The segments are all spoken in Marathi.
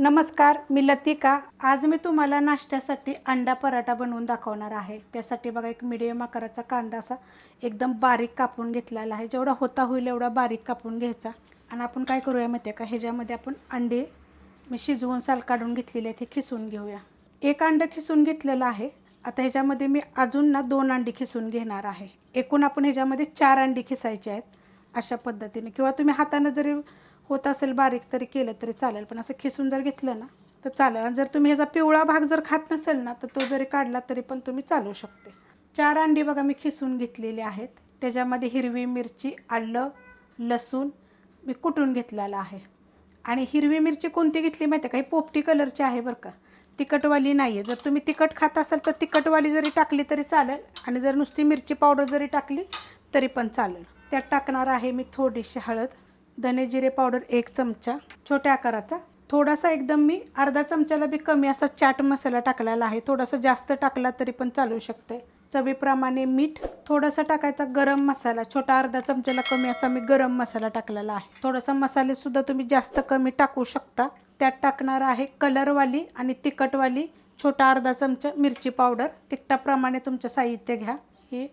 नमस्कार मी लतिका. आज मी तुम्हाला नाश्त्यासाठी अंडा पराठा बनवून दाखवणार आहे. त्यासाठी बघा एक मिडियम आकाराचा कांदा असा एकदम बारीक कापून घेतलेला आहे. जेवढा होता होईल एवढा बारीक कापून घ्यायचा. आणि आपण काय करूया माहिती आहे का? ह्याच्यामध्ये आपण अंडे मी शिजवून साल काढून घेतलेले आहेत हे खिसून घेऊया. एक अंडं खिसून घेतलेलं आहे. आता ह्याच्यामध्ये मी अजून ना दोन अंडी खिसून घेणार आहे. एकूण आपण ह्याच्यामध्ये चार अंडी खिसायचे आहेत अशा पद्धतीने. किंवा तुम्ही हातानं जरी होत असेल बारीक तरी केलं तरी चालेल पण असं खिसून जर घेतलं ना तर चालेल. आणि जर तुम्ही ह्याचा पिवळा भाग जर खात नसेल ना तर तो जरी काढला तरी पण तुम्ही चालू शकते. चार अंडी बघा मी खिसून घेतलेली आहेत. त्याच्यामध्ये हिरवी मिरची आलं लसूण मी कुटून घेतलेलं आहे. आणि हिरवी मिरची कोणती घेतली माहिती आहे का? ही पोपटी कलरची आहे बरं का. तिखटवाली नाही आहे जर तुम्ही तिखट खात असाल तर तिखटवाली जरी टाकली तरी चालेल. आणि जर नुसती मिरची पावडर जरी टाकली तरी पण चालेल. त्यात टाकणार आहे मी थोडीशी हळद. धने जिरे पावडर एक चमचा छोट्या आकाराचा. थोडासा एकदम मी अर्धा चमच्याला बी कमी असा चाट मसाला टाकलेला आहे. थोडासा जास्त टाकला तरी पण चालू शकते. चवीप्रमाणे मीठ थोडासा टाकायचा गरम मसाला छोटा अर्धा चमच्याला कमी असा मी गरम मसाला टाकलेला आहे. थोडासा मसालेसुद्धा तुम्ही जास्त कमी टाकू शकता. त्यात टाकणार आहे कलरवाली आणि तिखटवाली छोटा अर्धा चमचा मिरची पावडर. तिखटाप्रमाणे तुमचं साहित्य घ्या. हे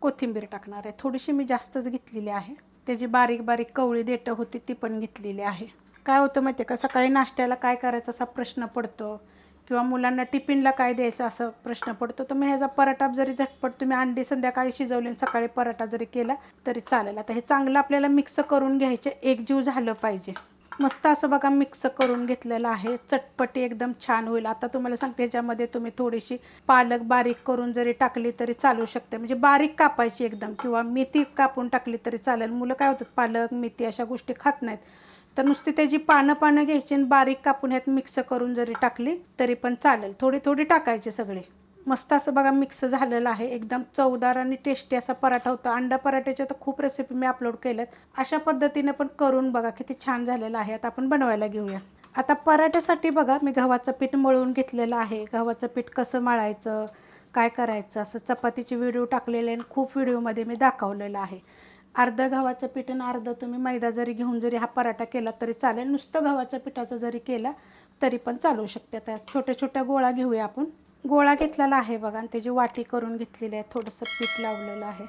कोथिंबीर टाकणार आहे. थोडीशी मी जास्तच घेतलेली आहे. त्याची बारीक बारीक कवळी देठं होती ती पण घेतलेली आहे. काय होतं माहिती आहे का? सकाळी नाश्त्याला काय करायचं असा प्रश्न पडतो किंवा मुलांना टिफिनला काय द्यायचं असं प्रश्न पडतो. तर मग ह्याचा पराठा जरी झटपट तुम्ही अंडी संध्याकाळी शिजवली आणि सकाळी पराठा जरी केला तरी चालेल. आता हे चांगलं आपल्याला मिक्स करून घ्यायचे एकजीव झालं पाहिजे. मस्त असं बघा मिक्स करून घेतलेलं आहे. चटपटी एकदम छान होईल. आता तुम्हाला सांगते ह्याच्यामध्ये तुम्ही थोडीशी पालक बारीक करून जरी टाकली तरी चालू शकते. म्हणजे बारीक कापायची एकदम किंवा मेथी कापून टाकली तरी चालेल. मुलं काय होतात पालक मेथी अशा गोष्टी खात नाहीत. तर नुसती त्याची पानं पानं घ्यायची आणि बारीक कापून ह्यात मिक्स करून जरी टाकली तरी पण चालेल. थोडी थोडी टाकायची सगळी. मस्त असं बघा मिक्स झालेलं आहे. एकदम चवदार आणि टेस्टी असा पराठा होता. अंडा पराठ्याच्या तर खूप रेसिपी मी अपलोड केल्यात. अशा पद्धतीने पण करून बघा किती छान झालेलं आहे. आता आपण बनवायला घेऊया. आता पराठ्यासाठी बघा मी गव्हाचं पीठ मळून घेतलेलं आहे. गव्हाचं पीठ कसं मळायचं काय करायचं असं चपातीचे व्हिडिओ टाकलेले आणि खूप व्हिडिओमध्ये मी दाखवलेलं आहे. अर्धं गव्हाचं पीठ आणि अर्धं तुम्ही मैदा जरी घेऊन जरी हा पराठा केला तरी चालेल. नुसतं गव्हाच्या पिठाचं जरी केला तरी पण चालू शकते. आता छोट्या छोट्या गोळा घेऊया आपण. गोळा घेतलेला आहे बघा आणि त्याची वाटी करून घेतलेली आहे थोडंसं पीठ लावलेलं आहे.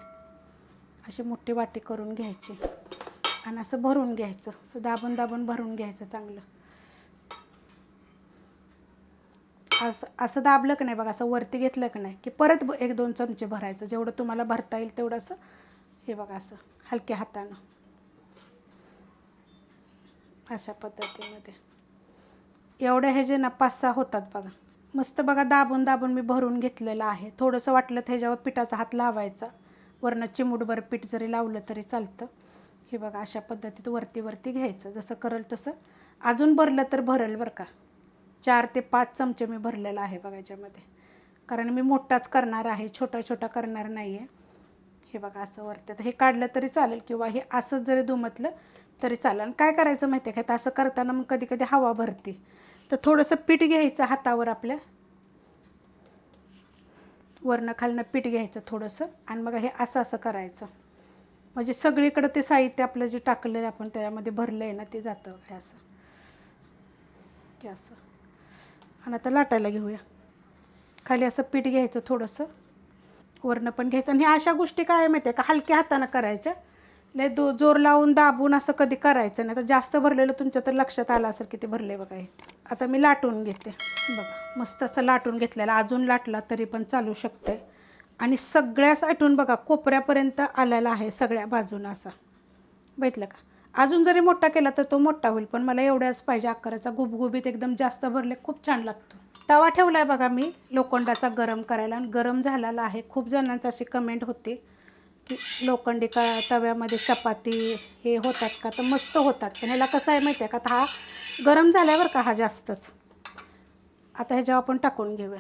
अशी मोठी वाटी करून घ्यायची आणि असं भरून घ्यायचं असं दाबून दाबून भरून घ्यायचं चांगलं. असं असं दाबलं की नाही बघा असं वरती घेतलं की नाही की परत ब- एक दोन चमचे भरायचं. जेवढं तुम्हाला भरता येईल तेवढं असं हे बघा असं हलक्या हातानं. अशा पद्धतीमध्ये. एवढ्या हे जे ना पाच सहा होतात बघा. मस्त बघा दाबून दाबून मी भरून घेतलेलं आहे. थोडंसं वाटलं तर ह्याच्यावर पिठाचा हात लावायचा. वरनं चिमूटभर पीठ जरी लावलं तरी चालतं. हे बघा अशा पद्धतीत वरती वरती घ्यायचं. जसं करल तसं. अजून भरलं तर भरेल बरं का. चार ते पाच चमचे मी भरलेलं आहे बघा याच्यामध्ये. कारण मी मोठाच करणार आहे छोटा छोटा करणार नाही आहे हे बघा असं वरती. तर हे काढलं तरी चालेल किंवा हे असंच जरी दुमतलं तरी चालेल. काय करायचं माहिती आहे का तर असं करताना मग कधी कधी हवा भरते. तर थोडंसं पीठ घ्यायचं हातावर आपल्या. वरनं खालनं पीठ घ्यायचं थोडंसं आणि मग हे असं असं करायचं. म्हणजे सगळीकडं ते साहित्य आपलं जे टाकलेलं आपण त्याच्यामध्ये भरलं आहे ना ते जातं हे असं. हे असं. आणि आता लाटायला घेऊया. खाली असं पीठ घ्यायचं थोडंसं. वरनं पण घ्यायचं. आणि ह्या अशा गोष्टी काय माहिती आहे का? हलक्या हातानं करायच्या. लय दो जोर लावून दाबून असं कधी करायचं नाही. तर जास्त भरलेलं तुमच्या तर लक्षात आलं असेल किती भरले बघा हे. आता मी लाटून घेते. बघा मस्त असं लाटून घेतलेलं. अजून लाटला तरी पण चालू शकते आणि सगळ्याच आठवून बघा कोपऱ्यापर्यंत आलेला आहे सगळ्या बाजूनं असा. बघितलं का? अजून जरी मोठा केला तर तो मोठा होईल पण मला एवढ्याच पाहिजे आकाराचा गुबगुबीत एकदम जास्त भरले खूप छान लागतो. तवा ठेवला आहे बघा मी लोखंडाचा गरम करायला. आणि गरम झालेला आहे. खूप जणांचं अशी कमेंट होते. लोखंडी का तव्यामध्ये चपाती हे होतात का? तर मस्त होतात. पण ह्याला कसं आहे माहिती आहे का? आता हा गरम झाल्यावर का हा जास्तच? आता ह्याच्यावर आपण टाकून घेऊया.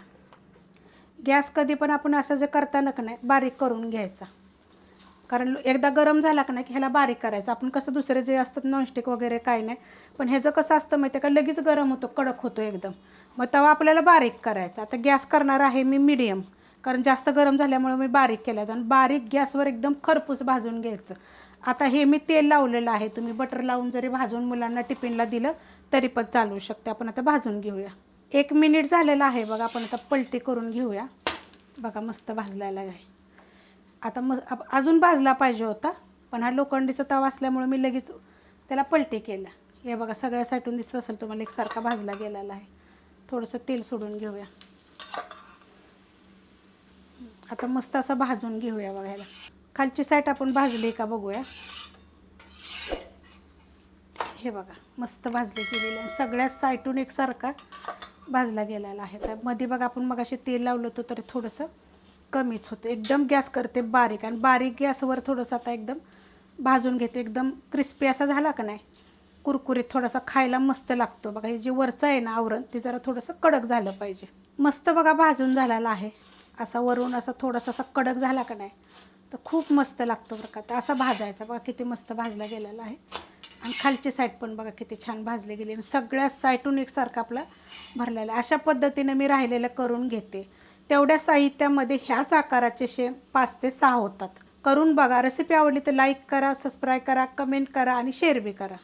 गॅस कधी पण आपण असं जे करताना का नाही बारीक करून घ्यायचा. कारण एकदा गरम झाला का नाही की ह्याला बारीक करायचं. आपण कसं दुसरे जे असतात नॉनस्टिक वगैरे काय नाही पण ह्याचं कसं असतं माहिती आहे का? लगेच गरम होतो कडक होतो एकदम. मग तवा आपल्याला बारीक करायचा. आता गॅस करणार आहे मी मिडियम कारण जास्त गरम झाल्यामुळे मी बारीक केलं आणि बारीक गॅसवर एकदम खरपूस भाजून घ्यायचं. आता हे मी तेल लावलेलं आहे. तुम्ही बटर लावून जरी भाजून मुलांना टिफिनला दिलं तरी पण चालू शकते. आपण आता भाजून घेऊया. एक मिनिट झालेला आहे बघा. आपण आता पलटी करून घेऊया. बघा मस्त भाजलेला आहे. आता मग अजून भाजला पाहिजे होता पण हा लोखंडीचा तवा असल्यामुळे मी लगेच त्याला पलटी केला. हे बघा सगळ्या साठून दिसत असेल तुम्हाला एकसारखा भाजला गेलेला आहे. थोडंसं तेल सोडून घेऊया. आता मस्त असा भाजून घेऊया बघा ह्याला खालची साईट आपण भाजली का बघूया. हे बघा मस्त भाजले गेलेले आहे. सगळ्या साईटून एकसारखा भाजला गेलेला आहे. तर मध्ये बघा आपण मग असे तेल लावलं होतं तरी थोडंसं कमीच होतं. एकदम गॅस करते बारीक आणि बारीक गॅसवर थोडंसं आता एकदम भाजून घेते. एकदम क्रिस्पी असा झाला का नाही? कुरकुरीत थोडासा खायला मस्त लागतो. बघा हे जे वरचं आहे ना आवरण ते जरा थोडंसं कडक झालं पाहिजे. मस्त बघा भाजून झालेला आहे. असा वरून असा थोडासा असा कडक झाला का नाही तर खूप मस्त लागतो बरं का. तर असा भाजायचा. बघा किती मस्त भाजला गेलेला आहे. आणि खालची साईड पण बघा किती छान भाजली गेली. आणि सगळ्या साईटून एकसारखं आपला भरलेला आहे. अशा पद्धतीने मी राहिलेलं करून घेते. तेवढ्या साहित्यामध्ये ह्याच आकाराचे शेम पाच ते सहा होतात. करून बघा. रेसिपी आवडली तर लाईक करा सबस्क्राईब करा कमेंट करा आणि शेअर बी करा.